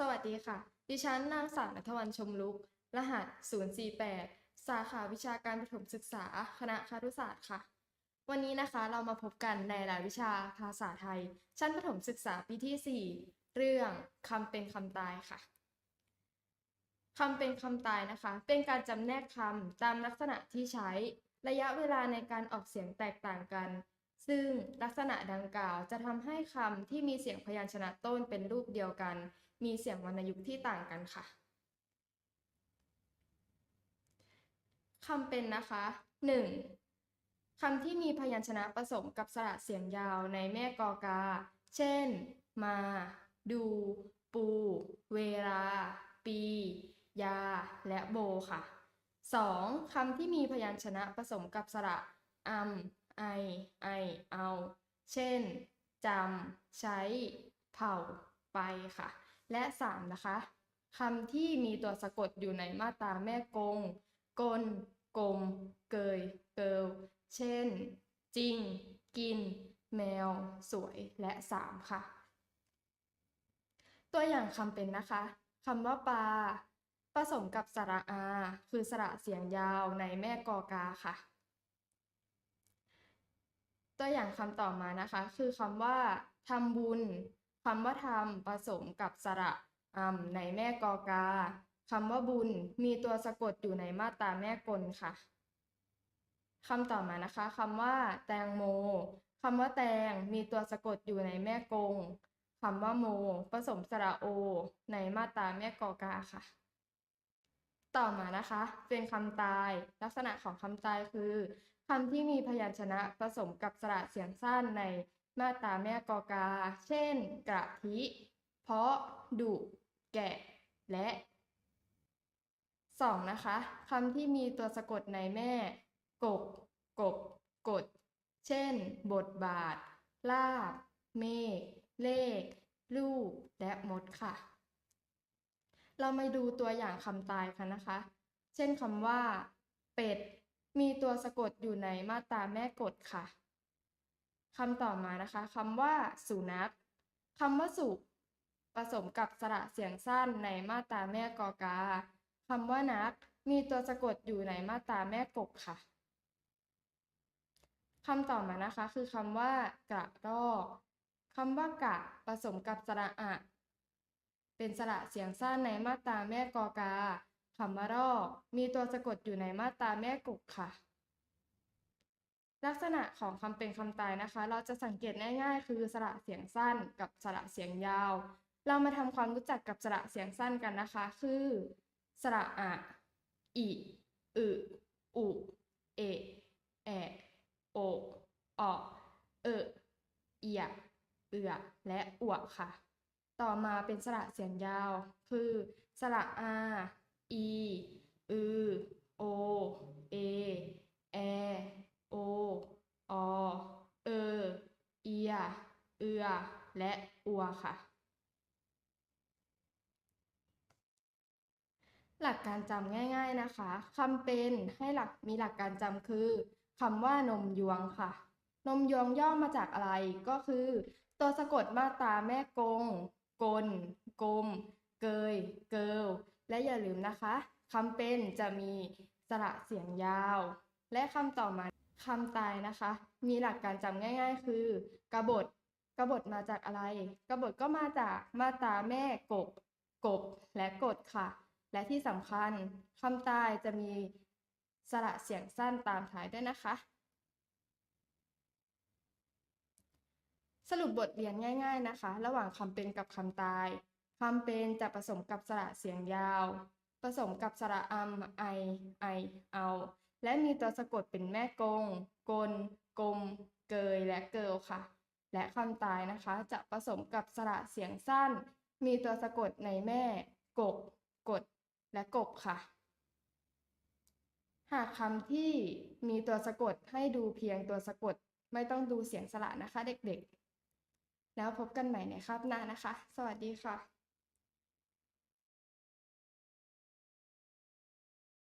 สวัสดีค่ะ ดิฉันนางสาวณัฐวันชมลุก รหัส 048 สาขาวิชาการประถมศึกษา คณะครุศาสตร์ค่ะ วันนี้นะคะเรามาพบกันในรายวิชาภาษาไทย ชั้นประถมศึกษาปีที่ 4 เรื่องคำเป็นคำตายค่ะคำเป็นคำตายนะคะ เป็นการจำแนกคำตามลักษณะที่ใช้ ระยะเวลาในการออกเสียงแตกต่างกัน ซึ่งลักษณะดังกล่าวจะทำให้คำที่มีเสียงพยัญชนะต้นเป็นรูปเดียวกัน มีเสียงวรรณยุกต์ที่ต่างกันค่ะคำเป็นนะคะ 1. คำที่มีพยัญชนะผสมกับสระเสียงยาวในแม่กอกา เช่น มา ดู ปู เวลา ปี ยา และโบค่ะ 2. คำที่มีพยัญชนะผสมกับสระอัม ไอ ไอ เอา เช่นจำใช้ เผ่าไปค่ะ และ 3 นะคะคำที่มีตัวสะกดอยู่ในมาตราแม่กง กล กลม เกย เกิลเช่น จริง กิน แมว สวย และ 3 ค่ะ ตัวอย่างคำเป็นนะคะคำว่าปลาผสมกับสระอา คือสระเสียงยาวในแม่กอกาค่ะ ตัวอย่างคำต่อมานะคะ คือคำว่าทำบุญคำว่าทำผสมกับสระอัมในแม่กอกาคำว่าบุญมีตัวสะกดอยู่ในมาตราแม่กลค่ะคำต่อมานะคะคำว่าแตงโมคำว่าแตงมีตัวสะกดอยู่ในแม่กงคำว่าโม ผสมสระโอ ในมาตราแม่กอกาค่ะ ต่อมานะคะ เป็นคำตาย ลักษณะของคำตายคือ คำที่มีพยัญชนะผสมกับสระเสียงสั้นในมาตราแม่กอกา เช่น กระทิ เพาะ ดุ แกะ และสองนะคะคำที่มีตัวสะกดในแม่กกกบ กด เช่น บทบาท ลาบ เมฆ เลข ลูก และมดค่ะ เรามาดูตัวอย่างคำตายกันนะคะ เช่นคำว่า เป็ด มีตัวสะกดอยู่ในมาตราแม่กดค่ะคำต่อมานะคะคำว่าสุนัขคำว่าสุผสมกับสระเสียงสั้นในมาตราแม่กอกาคำว่านัก มีตัวสะกดอยู่ในมาตราแม่กบค่ะคำต่อมานะคะคือคำว่ากระรอกคำว่ากะผสมกับสระอะ เป็นสระเสียงสั้นในมาตราแม่กอกา คำว่ารอกมีตัวสะกดอยู่ในมาตราแม่กุกค่ะ ลักษณะของคำเป็นคำตายนะคะ เราจะสังเกตง่ายๆ คือสระเสียงสั้นกับสระเสียงยาว เรามาทำความรู้จักกับสระเสียงสั้นกันนะคะ คือ สระอะอิอึอุเอแอโอออเออเอียเอือและอวค่ะ ต่อมาเป็นสระเสียงยาว คือ สระอา อีอือโอ เอ แอ โอ อเออเอีย เอือ และอัวค่ะ หลักการจำง่าย ๆนะคะคำเป็นให้หลักมีหลักการจำคือคำว่านมยวงค่ะ นมยวงย่อมาจากอะไรก็คือ ตัวสะกดมาตราแม่กง กล กลม เกย เกิล และอย่าลืมนะคะคำเป็นจะมีสระเสียงยาว และคำต่อมาคำตายนะคะ มีหลักการจำง่าย ๆ คือกบฏกบฏมาจากอะไรกบฏก็มาจากมาตาแม่กบ กบ และกดค่ะ และที่สำคัญคำตายจะมีสระเสียงสั้นตามท้ายด้วยนะคะ สรุปบทเรียนง่าย ๆนะคะ ระหว่างคำเป็นกับคำตาย คำเป็นจะผสมกับสระเสียงยาว ผสมกับสระอัมไอไอเอา และมีตัวสะกดเป็นแม่กง กล กลม เกย และเกิลค่ะ และคำตายนะคะ จะผสมกับสระเสียงสั้น มีตัวสะกดในแม่ กก กด และกบค่ะ หากคำที่มีตัวสะกดให้ดูเพียงตัวสะกดไม่ต้องดูเสียงสระนะคะเด็กๆ แล้วพบกันใหม่ในคาบหน้านะคะ สวัสดีค่ะ